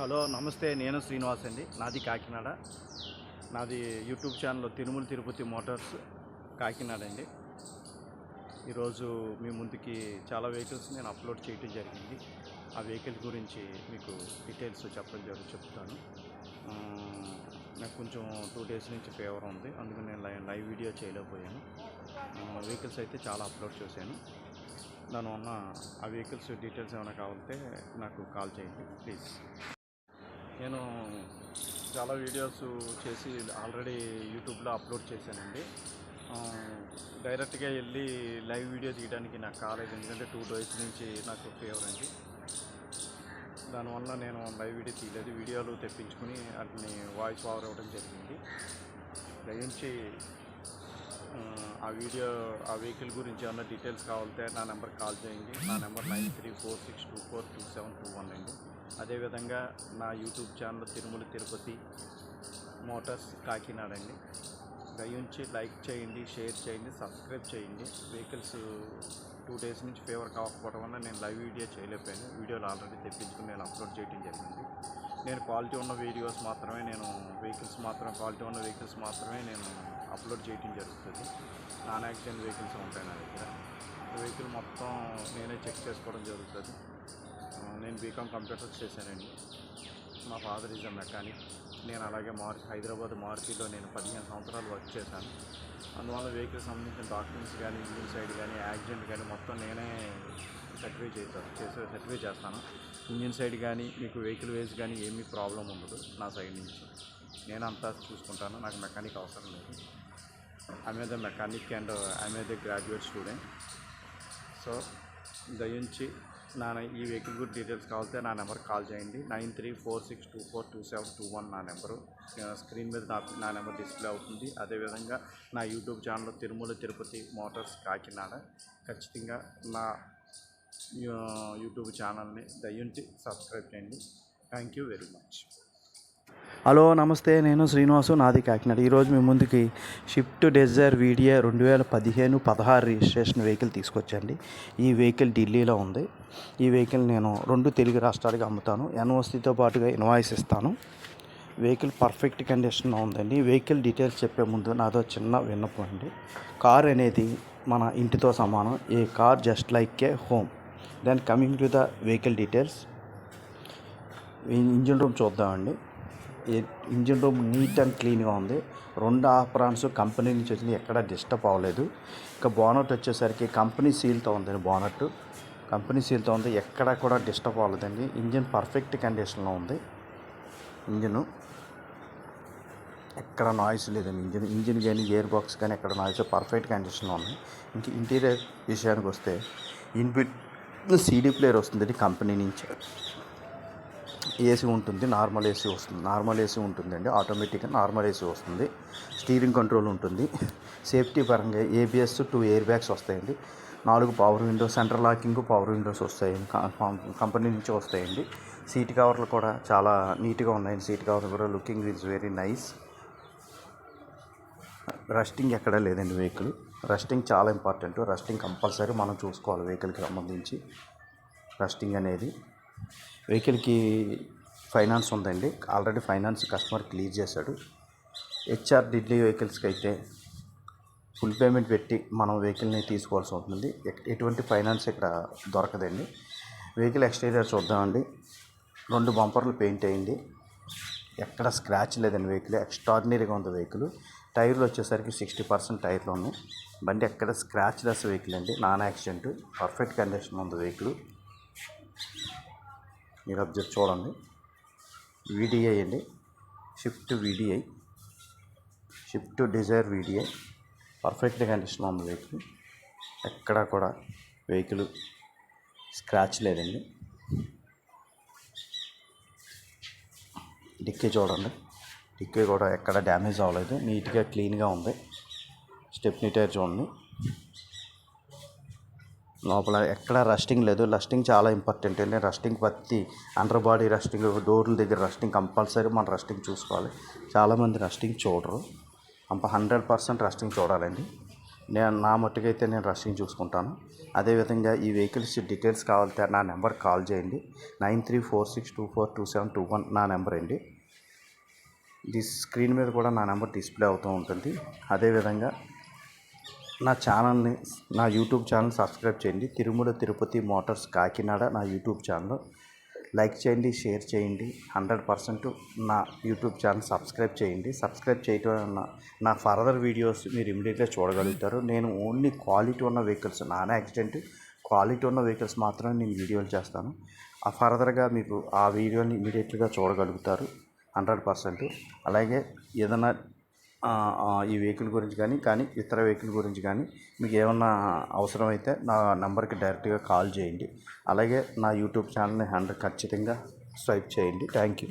Hello నమస్తే. నేను శ్రీనివాస్ అండి. నాది కాకినాడ. నాది YouTube channel Tirumala Tirupati motors Kakinada అండి. ఈరోజు మీ ముందుకి చాలా వెహికల్స్ నేను అప్లోడ్ చేయటం జరిగింది. ఆ వెహికల్ గురించి మీకు డీటెయిల్స్ చెప్పడం జరుగు చెప్తాను. నాకు కొంచెం టూ డేస్ నుంచి ఫేవర్ ఉంది. అందుకని నేను లైవ్ లైవ్ వీడియో చేయలేకపోయాను. వెహికల్స్ అయితే చాలా అప్లోడ్ చేశాను. దానివల్ల ఆ వెహికల్స్ డీటెయిల్స్ ఏమైనా కావాలంటే నాకు కాల్ చేయండి. ప్లీజ్. నేను చాలా వీడియోస్ చేసి ఆల్రెడీ యూట్యూబ్లో అప్లోడ్ చేశానండి. డైరెక్ట్గా వెళ్ళి లైవ్ వీడియో తీయడానికి నాకు కాలేదు. ఎందుకంటే టూ డేస్ నుంచి నాకు ఫేవర్ అండి. దానివల్ల నేను లైవ్ వీడియో తీయలేదు. వీడియోలు తెప్పించుకుని వాటిని వాయిస్ ఓవర్ ఇవ్వడం జరిగింది. దయించి ఆ, వీడియో ఆ వెహికల్ గురించి ఏమన్నా డీటెయిల్స్ కావాలంటే నా నెంబర్ కాల్ చేయండి. నా number nine three four six two four two seven two one అండి అదేవిధంగా నా YouTube channel Tirumala Tirupati motors Kakinada అండి దయించి లైక్ చేయండి షేర్ చేయండి సబ్స్క్రైబ్ చేయండి. వెహికల్స్ టూ డేస్ నుంచి ఫేవర్ కాకపోవడం వల్ల నేను లైవ్ వీడియో చేయలేకపోయాను. వీడియోలు ఆల్రెడీ తెప్పించుకుని నేను అప్లోడ్ చేయడం జరిగింది. నేను క్వాలిటీ ఉన్న వీడియోస్ మాత్రమే నేను వెహికల్స్ మాత్రం క్వాలిటీ ఉన్న వెహికల్స్ మాత్రమే నేను అప్లోడ్ చేయటం జరుగుతుంది. నాన్ యాక్సిడెంట్ వెహికల్స్ ఉంటాయి నా దగ్గర. వెహికల్ మొత్తం నేనే చెక్ చేసుకోవడం జరుగుతుంది. నేను బీకామ్ కంప్యూటర్స్ చేశానండి. మా ఫాదర్ ఈజ్ అ మెకానిక్ నేను అలాగే మార్ హైదరాబాద్ మారుతిలో నేను పదిహేను సంవత్సరాలు వర్క్ చేశాను. అందువల్ల వెహికల్ సంబంధించిన డాక్యుమెంట్స్ కానీ ఇంజిన్ సైడ్ కానీ యాక్సిడెంట్ కానీ మొత్తం నేనే సర్టిఫై చేస్తాను చేసే సర్టిఫై చేస్తాను. ఇంజిన్ సైడ్ కానీ మీకు వెహికల్ వేస్ కానీ ఏమీ ప్రాబ్లం ఉండదు నా సైడ్ నుంచి. నేను అంతా చూసుకుంటాను నాకు మెకానిక్ అవసరం లేదు. I the mechanic and I the graduate student so దయించి నా ఈ వెహికల్ గురించి డీటెయిల్స్ కావాలంటే నా నెంబర్ కాల్ చేయండి. Nine three four six two four two seven two one నా నెంబరు. స్క్రీన్ మీద నా నా నెంబర్ డిస్ప్లే అవుతుంది. అదేవిధంగా నా YouTube channel Tirumala Tirupati motors Kakinada. ఖచ్చితంగా నా యూట్యూబ్ ఛానల్ని దయ్యుంచి సబ్స్క్రైబ్ చేయండి. Thank you very much hello నమస్తే. నేను శ్రీనివాసు నాది కాకినాడ. ఈరోజు మీ ముందుకి షిఫ్ట్ డిజైర్ వీడియో రెండు వేల పదిహేను పదహారు రిజిస్ట్రేషన్ వెహికల్ తీసుకొచ్చండి. ఈ వెహికల్ ఢిల్లీలో ఉంది. ఈ వెహికల్ నేను రెండు తెలుగు రాష్ట్రాలకి అమ్ముతాను. ఎన్ఓసితో పాటుగా ఇన్వాయిస్ ఇస్తాను. వెహికల్ పర్ఫెక్ట్ కండిషన్లో ఉందండి. వెహికల్ డీటెయిల్స్ చెప్పే ముందు నాదో చిన్న విన్నపం అండి. కార్ అనేది మన ఇంటితో సమానం. A car just like a home. Then coming to the vehicle details engine room చూద్దామండి. ఇంజిన్ రూమ్ నీట్ అండ్ క్లీన్గా ఉంది. రెండు ఆఫ్రాన్స్ కంపెనీ నుంచి వచ్చింది. ఎక్కడ డిస్టర్బ్ అవ్వలేదు. ఇంకా బోనట్ వచ్చేసరికి కంపెనీ సీల్తో ఉందండి బోనట్ కంపెనీ సీల్తో ఉంది. ఎక్కడ కూడా డిస్టర్బ్ అవ్వలేదండి. ఇంజిన్ పర్ఫెక్ట్ కండిషన్లో ఉంది. ఇంజిన్ ఎక్కడ నాయిస్ లేదండి. ఇంజిన్ ఇంజిన్ కానీ గేర్ బాక్స్ కానీ ఎక్కడ నాయిస్ పర్ఫెక్ట్ కండిషన్లో ఉంది. ఇంక ఇంటీరియర్ విషయానికి వస్తే ఇన్బిట్ సీడీ ప్లేయర్ వస్తుంది కంపెనీ నుంచి. ఏసీ ఉంటుంది నార్మల్ ఏసీ వస్తుంది. నార్మల్ ఏసీ ఉంటుందండి ఆటోమేటిక్గా నార్మల్ ఏసీ వస్తుంది. స్టీరింగ్ కంట్రోల్ ఉంటుంది. సేఫ్టీ పరంగా ఏబిఎస్ టూ ఎయిర్ బ్యాగ్స్ వస్తాయండి. నాలుగు power windows centre locking power windows వస్తాయండి కంపెనీ నుంచి వస్తాయండి. సీట్ కవర్లు కూడా చాలా నీట్గా ఉన్నాయండి. సీట్ కవర్లు కూడా looking is very nice. Rusting ఎక్కడా లేదండి వెహికల్. రస్టింగ్ చాలా ఇంపార్టెంట్. రస్టింగ్ కంపల్సరీ మనం చూసుకోవాలి వెహికల్కి సంబంధించి. రస్టింగ్ అనేది వెహికల్కి ఫైనాన్స్ ఉందండి. ఆల్రెడీ ఫైనాన్స్ కస్టమర్ క్లియర్ చేశాడు. హెచ్ఆర్ డిడ్లీ వెహికల్స్కి అయితే ఫుల్ పేమెంట్ పెట్టి మనం వెహికల్ని తీసుకోవాల్సి ఉంటుంది ఎటువంటి ఫైనాన్స్ ఇక్కడ దొరకదండి. వెహికల్ ఎక్స్టీరియర్ చూద్దామండి. రెండు బంపర్లు పెయింట్ అయ్యింది ఎక్కడ స్క్రాచ్ లేదండి వెహికల్. ఎక్స్ట్రాడినరీగా ఉంది వెహికల్. టైర్లు వచ్చేసరికి సిక్స్టీ పర్సెంట్ టైర్లు ఉన్నాయి బండి ఎక్కడ స్క్రాచ్ లెస్ వెహికల్ అండి. నాన్ యాక్సిడెంట్ పర్ఫెక్ట్ కండిషన్ ఉంది వెహికల్ మీరు అబ్జర్వ్ చూడండి. వీడిఐ అండి. Swift VDI Swift Dzire VDI perfect condition ఉంది వెహికల్ ఎక్కడా కూడా వెహికల్ స్క్రాచ్ లేదండి. డిక్కీ చూడండి. డిక్కీ కూడా ఎక్కడ డ్యామేజ్ అవ్వలేదు. నీట్గా క్లీన్గా ఉంది. స్టెప్నీ టైర్ చూడండి. లోపల ఎక్కడ రస్టింగ్ లేదు. రస్టింగ్ చాలా ఇంపార్టెంట్. అండి రస్టింగ్ ప్రతి అండర్ బాడీ రస్టింగ్ డోర్ల దగ్గర రస్టింగ్ కంపల్సరీ మనం రస్టింగ్ చూసుకోవాలి. చాలామంది రస్టింగ్ చూడరు. అంప హండ్రెడ్ పర్సెంట్ రస్టింగ్ చూడాలండి. నేను నా మట్టుకైతే నేను రషింగ్ చూసుకుంటాను. అదేవిధంగా ఈ వెహికల్స్ డీటెయిల్స్ కావాలంటే నా నెంబర్ కాల్ చేయండి. Nine three four six two four two seven two one నా నెంబర్ అండి. ఈ స్క్రీన్ మీద కూడా నా నెంబర్ డిస్ప్లే అవుతూ ఉంటుంది. అదేవిధంగా నా ఛానల్ని నా యూట్యూబ్ ఛానల్ సబ్స్క్రైబ్ చేయండి. తిరుమల తిరుపతి మోటార్స్ కాకినాడ నా యూట్యూబ్ ఛానల్. లైక్ చేయండి షేర్ చేయండి. హండ్రెడ్ పర్సెంట్ నా యూట్యూబ్ ఛానల్ సబ్స్క్రైబ్ చేయండి. సబ్స్క్రైబ్ చేయటం వలన నా ఫర్దర్ వీడియోస్ మీరు ఇమీడియట్గా చూడగలుగుతారు. నేను ఓన్లీ క్వాలిటీ ఉన్న వెహికల్స్ నాన్ యాక్సిడెంట్ క్వాలిటీ ఉన్న వెహికల్స్ మాత్రమే నేను వీడియోలు చేస్తాను. ఆ ఫర్దర్గా మీకు ఆ వీడియోని ఇమీడియట్గా చూడగలుగుతారు. Hundred percent. అలాగే ఏదైనా ఈ వెహికల్ గురించి కానీ కానీ ఇతర వెహికల్ గురించి కానీ మీకు ఏమన్నా అవసరమైతే నా నెంబర్కి డైరెక్ట్గా కాల్ చేయండి. అలాగే నా యూట్యూబ్ ఛానల్ని హండ్రెడ్ ఖచ్చితంగా స్వైప్ చేయండి. Thank you.